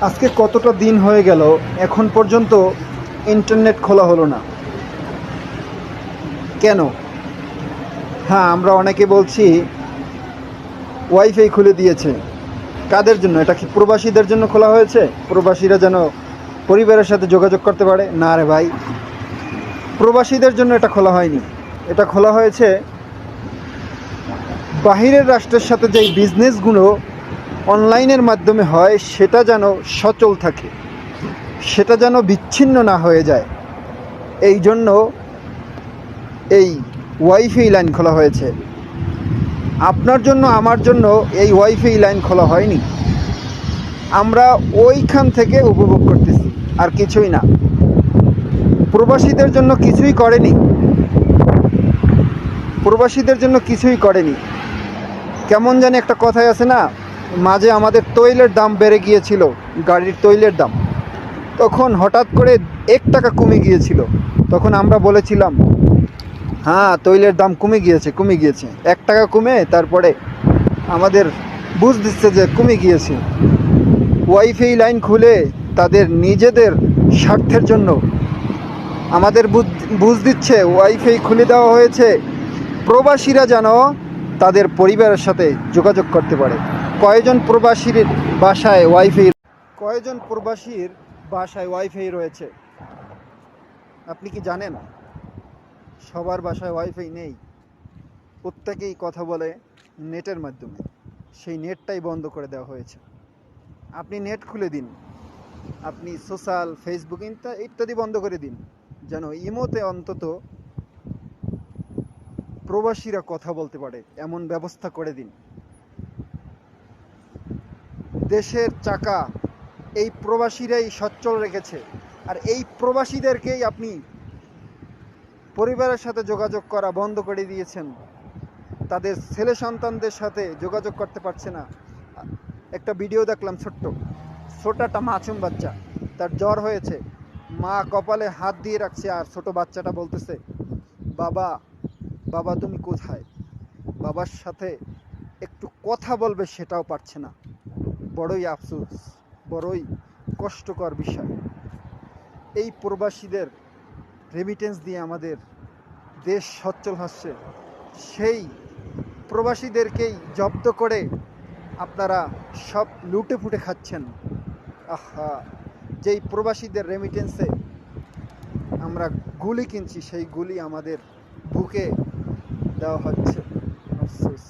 আজকে কতটা দিন হয়ে গেল, এখন পর্যন্ত ইন্টারনেট খোলা হলো না। কেন? হ্যাঁ আমরা অনেকে বলছি ওয়াইফাই খুলে দিয়েছে। কাদের জন্য? এটা কি প্রবাসীদের জন্য খোলা হয়েছে? প্রবাসীরা যেন পরিবারের সাথে যোগাযোগ করতে পারে? না রে ভাই। প্রবাসীদের জন্য এটা খোলা হয়নি। এটা খোলা হয়েছে বাহিরের রাষ্ট্রের সাথে যেই বিজনেসগুলো অনলাইনের মাধ্যমে হয়, সেটা যেন সচল থাকে, সেটা যেন বিচ্ছিন্ন না হয়ে যায়। এই জন্য এই ওয়াইফাই লাইন খোলা হয়েছে। আপনার জন্য, আমার জন্য এই ওয়াইফাই লাইন খোলা হয়নি। আমরা ওইখান থেকে উপভোগ করতেছি, আর কিছুই না। প্রবাসীদের জন্য কিছুই করেনি। প্রবাসীদের জন্য কিছুই করেনি। কেমন জানি একটা কথাই আছে না মাঝে আমাদের তৈলের দাম বেড়ে গিয়েছিল, গাড়ির তৈলের দাম। তখন হঠাৎ করে এক টাকা কমে গিয়েছিল। তখন আমরা বলেছিলাম হ্যাঁ তৈলের দাম কমে গিয়েছে কমে গিয়েছে। এক টাকা কমে, তারপরে আমাদের বুঝ দিচ্ছে যে কমে গিয়েছে। ওয়াইফাই লাইন খুলে তাদের নিজেদের স্বার্থের জন্য আমাদের বুঝ- দিচ্ছে, ওয়াইফাই খুলে দেওয়া হয়েছে। প্রবাসীরা যেন তাদের পরিবারের সাথে যোগাযোগ করতে পারে। কয়জন প্রবাসীর বাসায় ওয়াইফাই কয়জন প্রবাসীর বাসায় ওয়াইফাই রয়েছে? আপনি কি জানেন? সবার বাসায় ওয়াইফাই নেই। প্রত্যেকেই কথা বলে নেটের মাধ্যমে। সেই নেটটাই বন্ধ করে দেওয়া হয়েছে। আপনি নেট খুলে দিন। আপনি সোশ্যাল ফেসবুক ইত্যাদি ইত্যাদি বন্ধ করে দিন। যেন ইমোতে অন্তত প্রবাসীরা কথা বলতে পারে। এমন ব্যবস্থা করে দিন। দেশের চাকা এই প্রবাসীরাই সচ্ছল রেখেছে। আর এই প্রবাসীদেরকেই আপনি পরিবারের সাথে যোগাযোগ করা বন্ধ করে দিয়েছেন। তাদের ছেলে সন্তানদের সাথে যোগাযোগ করতে পারছে না। একটা ভিডিও দেখলাম ছোট্ট। ছোট একটা মাছুম বাচ্চা। তার জ্বর হয়েছে। মা কপালে হাত দিয়ে রাখছে আর ছোট বাচ্চাটা বলতেছে, বাবা বাবা তুমি কোথায়? বাবার সাথে একটু কথা বলবে সেটাও পারছে না। বড়ই আফসোস, বড়ই কষ্টকর বিষয়। এই প্রবাসীদের রেমিটেন্স দিয়ে আমাদের দেশ সচ্ছল হচ্ছে, সেই প্রবাসীদেরকেই জব্দ করে আপনারা সব লুটে ফুটে খাচ্ছেন। আহা, যেই প্রবাসীদের রেমিটেন্সে আমরা গুলি কিনছি, সেই গুলি আমাদের বুকে দেওয়া হচ্ছে। আফসোস।